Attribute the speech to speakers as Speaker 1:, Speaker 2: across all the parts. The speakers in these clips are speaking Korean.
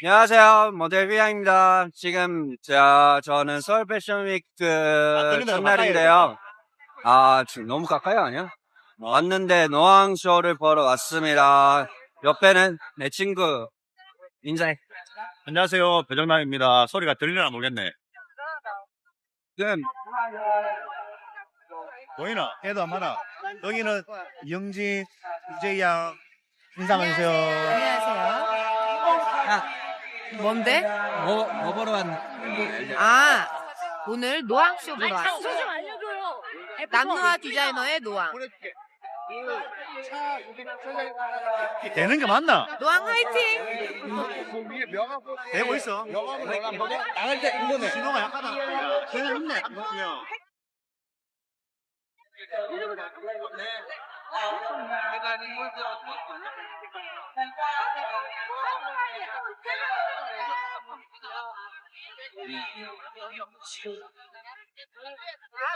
Speaker 1: 안녕하세요. 모델 비양입니다. 지금 저, 저는 서울 패션 위크
Speaker 2: 떨린다,
Speaker 1: 첫날인데요. 아, 지금 너무 가까이 아니야? 왔는데 노왕 쇼를 보러 왔습니다. 옆에는 내 친구 인사해.
Speaker 2: 안녕하세요. 배정남입니다. 소리가 들리나 모르겠네.
Speaker 1: 지금
Speaker 2: 보이나? 애도 안 많아. 여기는 영진, 이재양, 인사해주세요.
Speaker 3: 안녕하세요. 뭔데?
Speaker 1: 뭐, 뭐 보러 왔는데?
Speaker 3: 아, 오늘 노왕쇼 보러 왔어.
Speaker 4: 좀 알려줘요.
Speaker 3: 남노아 디자이너의 노왕.
Speaker 2: 되는 게 맞나?
Speaker 3: 노왕 화이팅!
Speaker 2: 되고 있어. 나갈 때 인도네. 신호가 약하다. 그냥 있네.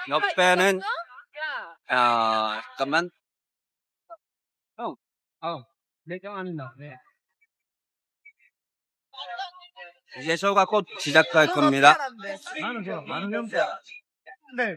Speaker 1: 옆에는,
Speaker 4: 야,
Speaker 1: 아, 잠깐만. 어, 어, 내정합니다. 네. 이제 쇼가 곧 시작할 겁니다.
Speaker 2: 나는 명자. 네.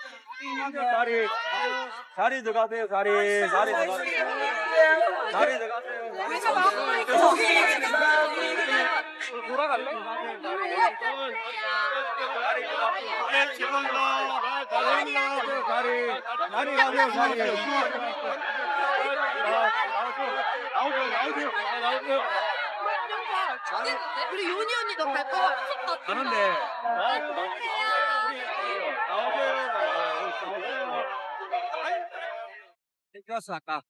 Speaker 2: 자리, 자리 들어가세요, 자리, 자리 들어가세요. 자리 들어가세요. 돌아갈래? 자리. 자리, 자리, 자리 가세요, 자리. 나오세요, 나오세요, 나오세요.
Speaker 3: 우리 요니 언니도 갈 거야.
Speaker 2: 가는데.
Speaker 1: 찍었어, 아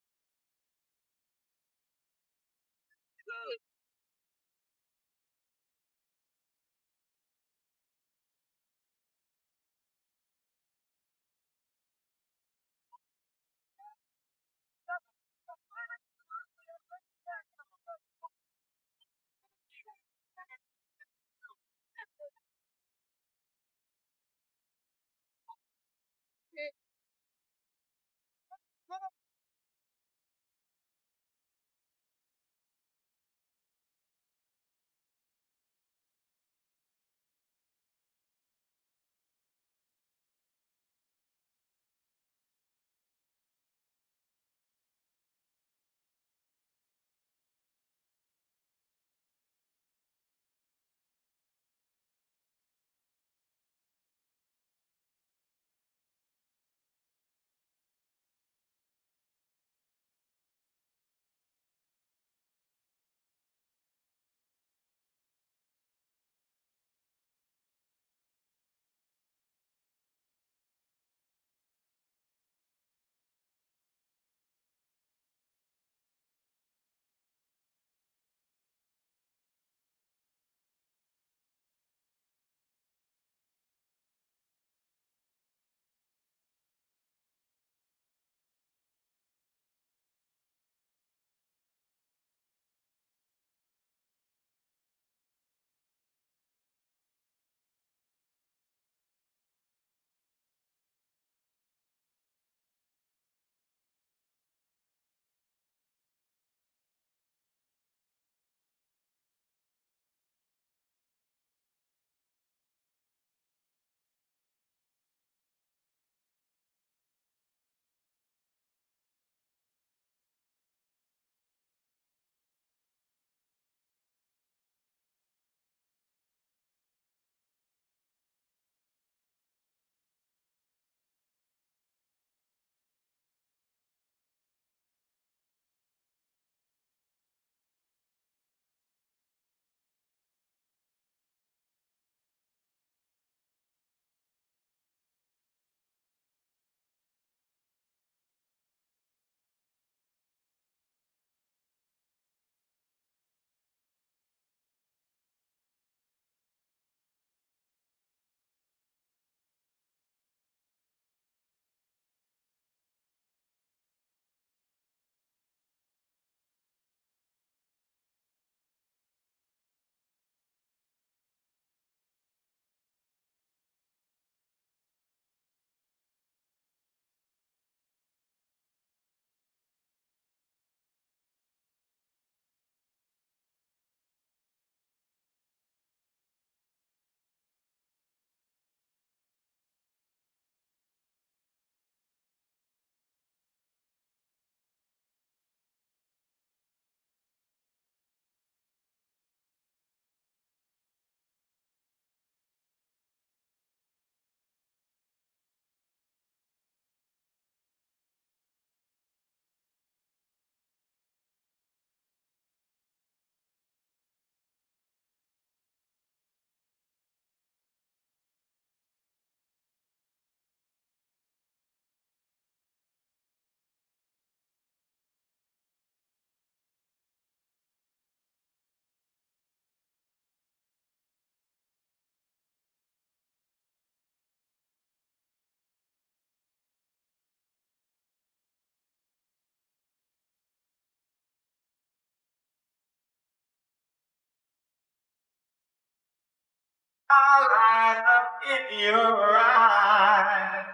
Speaker 1: 까.
Speaker 5: Alright up in your eyes.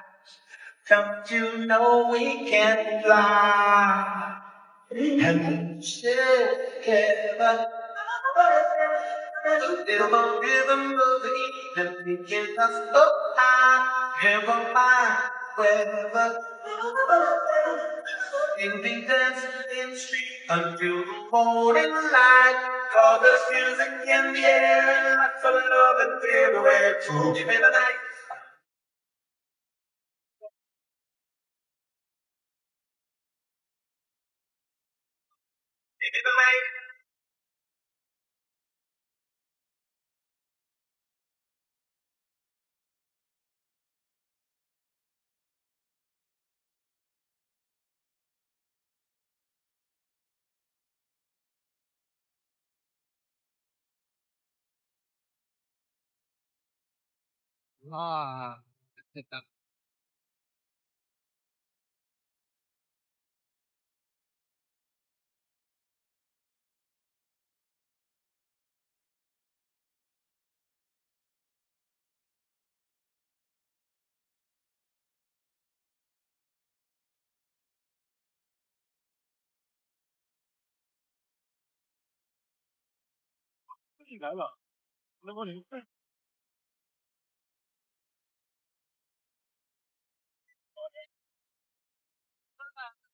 Speaker 5: Don't you know we can fly? And shake heaven. Little more rhythm of the evening, can just up high. Never mind, wherever. In the street until the morning light. Cause there's music in the air, lots of love and everywhere to give me the night. 啊！自己来
Speaker 1: 了，能不能？have um,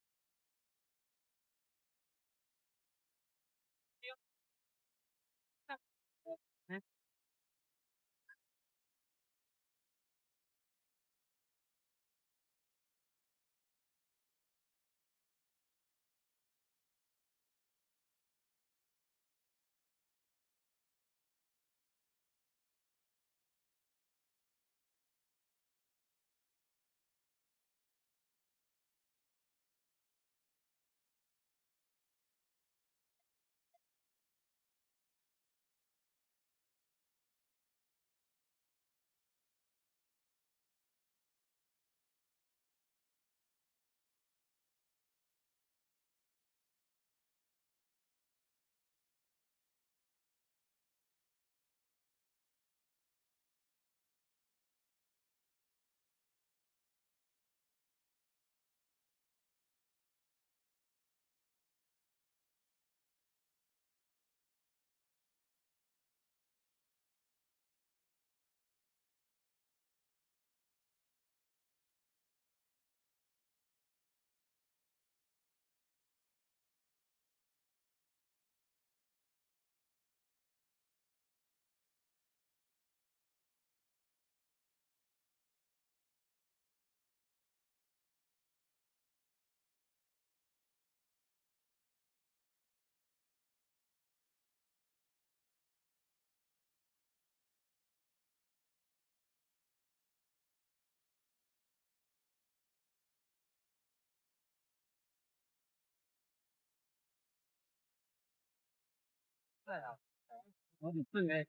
Speaker 1: 在啊。我很自卑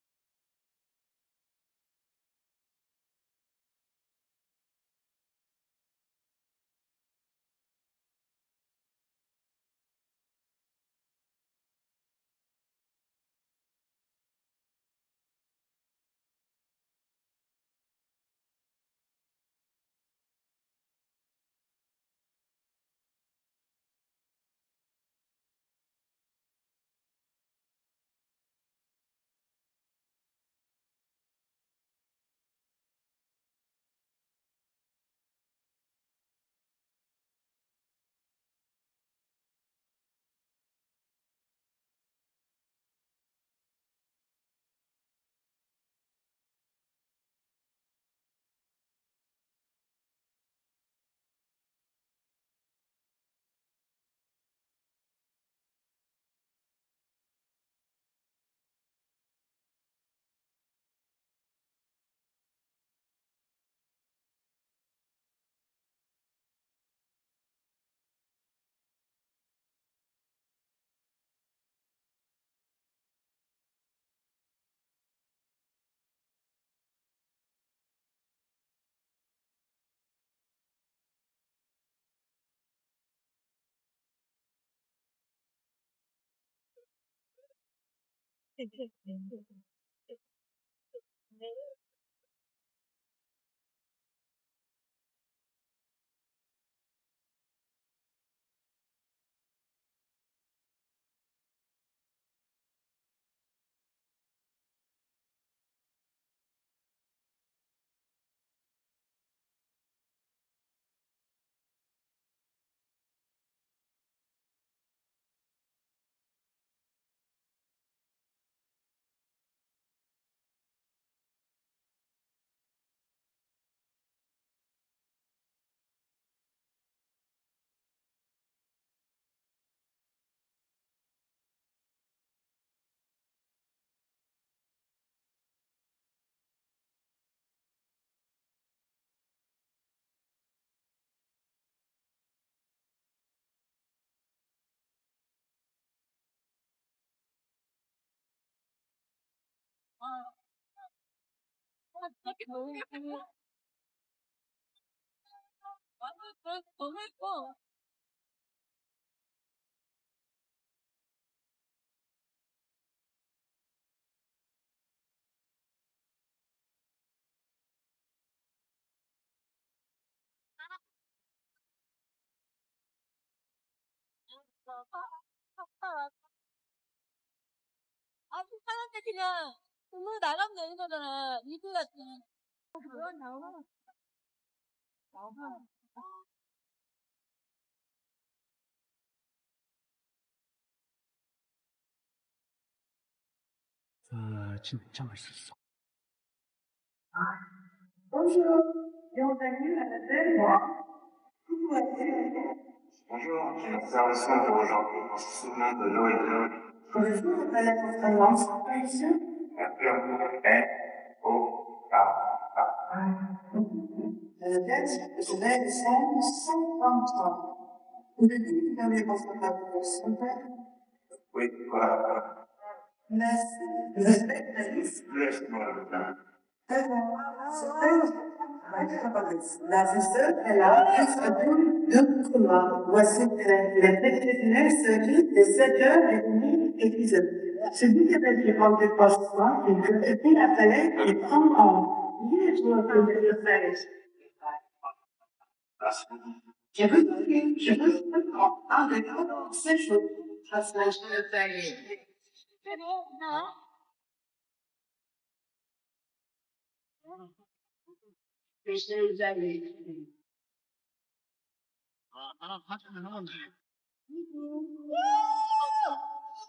Speaker 1: 对对对对。
Speaker 4: 너무 예뻐. 완전 너무 예뻐. 아, 사람들 그냥 돈으로 나가면 되는 거잖아. 이거 같은. 그건 나오나? 나오나?
Speaker 2: 아, 진짜 맛있었어.
Speaker 6: Bonjour, bienvenue à l'hôtel Moi.
Speaker 7: Bonjour, j'ai une réservation pour aujourd'hui pour ce souvenir de l'eau et de l'eau.
Speaker 6: Pouvez-vous me donner votre De wet begeleidt zijn sanctum. N'oubliez jamais votre.
Speaker 7: Oui.
Speaker 6: Merci.
Speaker 7: Laisse-moi le.
Speaker 6: La sœur est là, elle de couloir. Voici les préliminaires se de 7h30 épisode celui qui avait fait prendre des postes-là, il la palette et prendre en liège le
Speaker 7: palette.
Speaker 6: Je veux dire, je veux dire, en ces choses, le. C'est bon, non? je vous
Speaker 2: avais dit. Ah, ah, ah, ah, ah,
Speaker 6: ah,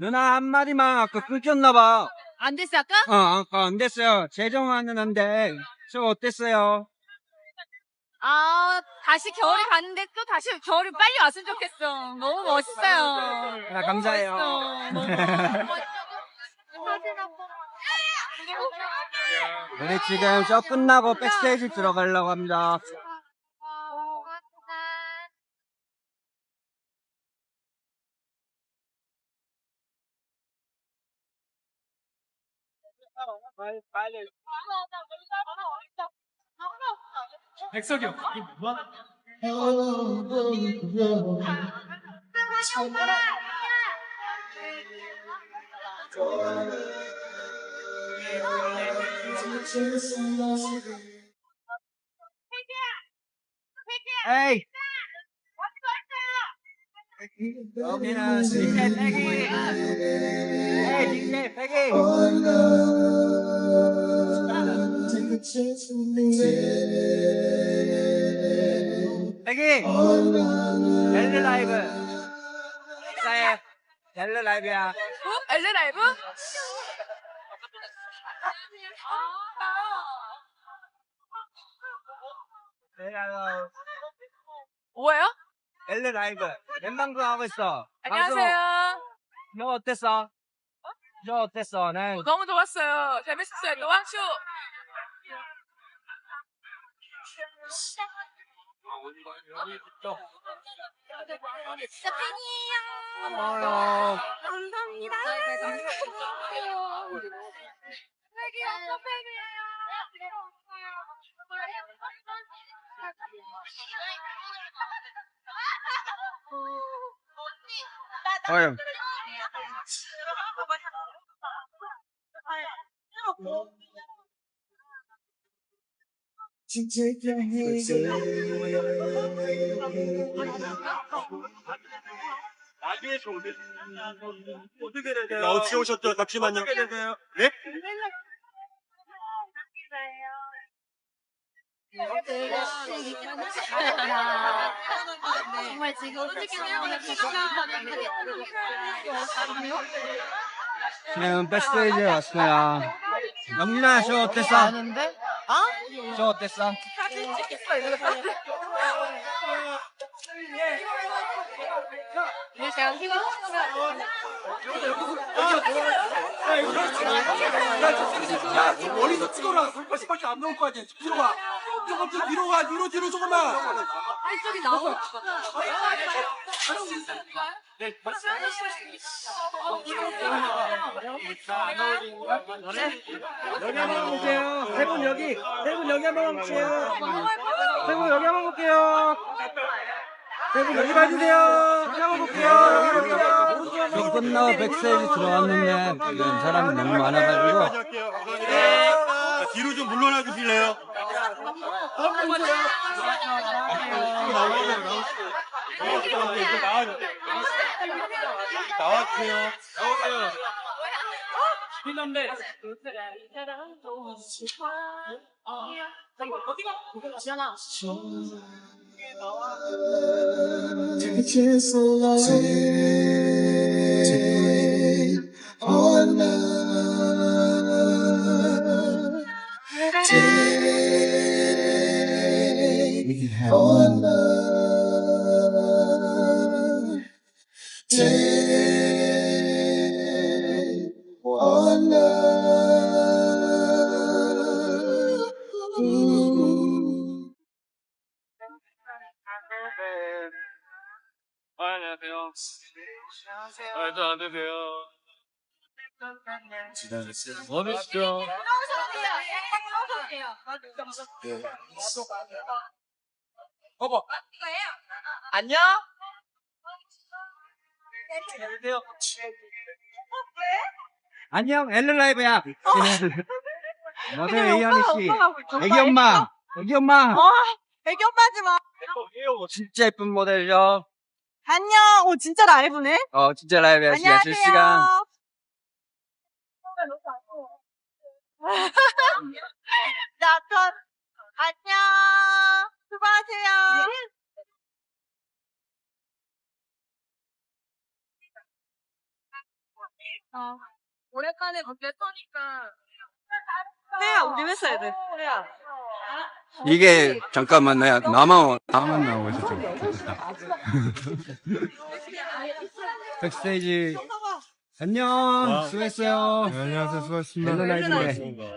Speaker 1: 누나 한 마디만 아까 끊겼나봐.
Speaker 3: 안 됐어 아까?
Speaker 1: 어, 아까 안 됐어요. 재정하는데 저 어땠어요?
Speaker 3: 아 다시 겨울이 가는데 또 다시 겨울이 빨리 왔으면 좋겠어. 너무 멋있어요.
Speaker 1: 아, 감사해요.
Speaker 3: 멋있어. 너무
Speaker 1: 우리 지금 저 끝나고 백스테이지 들어가려고 합니다. 빨 리 빨리.
Speaker 2: 백석이 형. 이게 뭐?
Speaker 1: 에이. 여기는 DJ 패기. 에이 DJ 패기. 패기. 벨르 라이브. 식사해. 벨르 라이브야.
Speaker 3: 엘레 라이브?
Speaker 1: 내가
Speaker 3: 뭐예요?
Speaker 1: 벨르 라이브. 엠방송 하고 있어.
Speaker 3: 안녕하세요.
Speaker 1: 너 어땠어? 쇼 어땠어? 네.
Speaker 3: 너무 좋았어요. 재밌었어요. 노왕쇼.
Speaker 1: 고마워요.
Speaker 3: 감사합니다. 팬이에요.
Speaker 1: 어휴.
Speaker 2: 어떻게 오셨죠? 잠시만요. 네?
Speaker 3: 정말 지금 솔
Speaker 1: 지금 백스테이지에 왔어요. 영민아, 쇼 어땠어?
Speaker 3: 아는데? 어?
Speaker 1: 쇼 어땠어?
Speaker 3: 사진 찍겠어 이거 사진. 근데 제가 키가
Speaker 2: 멀리서 찍어라. 설파시밖에 안 나올 거 아니야. 가. 조금 더 뒤로 가. 뒤로 뒤로 조금만.
Speaker 3: 한쪽이 나와.
Speaker 1: 여기 한번 볼게요. 세분 여기, 세분 여기 한번 볼게요. 세분 여기 한번 볼게요. 세분 여기 봐주세요. 여기 한번 볼게요. 저 끝나고 백스테이지 들어왔는데 지금 사람이 너무 많아가지고
Speaker 2: 뒤로 좀 물러나 주실래요? 나와주세요.
Speaker 7: 안녕하세요. 안녕하세요. 안녕하세요. 원하시죠?
Speaker 3: 안녕.
Speaker 1: 안녕 엘른 라이브야. 안녕하세요 이현희 씨. 애기 엄마, 애기 엄마.
Speaker 4: 애기 엄마지 마.
Speaker 1: 진짜 예쁜 모델이죠.
Speaker 4: 안녕. 오 진짜 라이브네.
Speaker 1: 어 진짜 라이브야 시간 실시간.
Speaker 4: 나전 안녕. 수고하세요.
Speaker 3: 어. 오랜만에 무대 서니까.
Speaker 4: 해야 우리 회사 애들. 해야.
Speaker 1: 이게 잠깐만 나 나만 나만 나오고 있었어. 백스테이지 안녕 수고했어요.
Speaker 8: 네, 안녕하세요. 수고하셨습니다.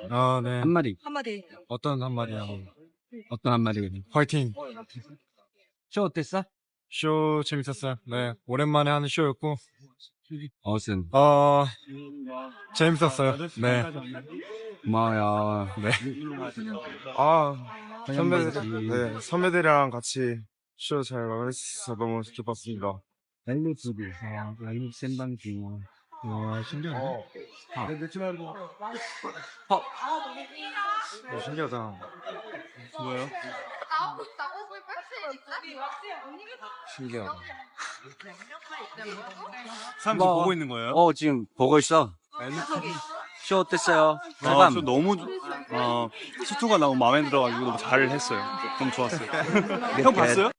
Speaker 8: 아, 네.
Speaker 1: 한마디
Speaker 4: 한마디.
Speaker 8: 어떤 한 마디냐고.
Speaker 1: 어떤 한마디거든.
Speaker 8: 화이팅!
Speaker 1: 쇼 어땠어?
Speaker 8: 쇼 재밌었어요. 네. 오랜만에 하는 쇼였고,
Speaker 1: 어슨
Speaker 8: 어, 재밌었어요. 네.
Speaker 1: 고마워요.
Speaker 8: 네. 아, 선배들, 네. 선배들이랑 같이 쇼 잘 마무리해서 너무 기뻤습니다.
Speaker 1: 라이브 부부 아, 라이브 생방송 와 신기하네. 아.
Speaker 8: 어, 신기하다. 뭐요? 신기하다.
Speaker 2: 사람
Speaker 1: 뭐,
Speaker 2: 보고 있는 거예요?
Speaker 1: 어 지금 보고 있어. 쇼 어땠어요?
Speaker 2: 아. 저 너무 어 수투가 너무 마음에 들어가지고 너무 잘 했어요. 너무 좋았어요. 형 봤어요?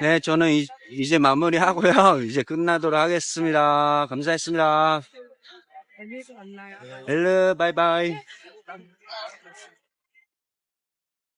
Speaker 1: 네, 저는 이, 이제 마무리하고요. 이제 끝나도록 하겠습니다. 감사했습니다. 엘르 바이바이.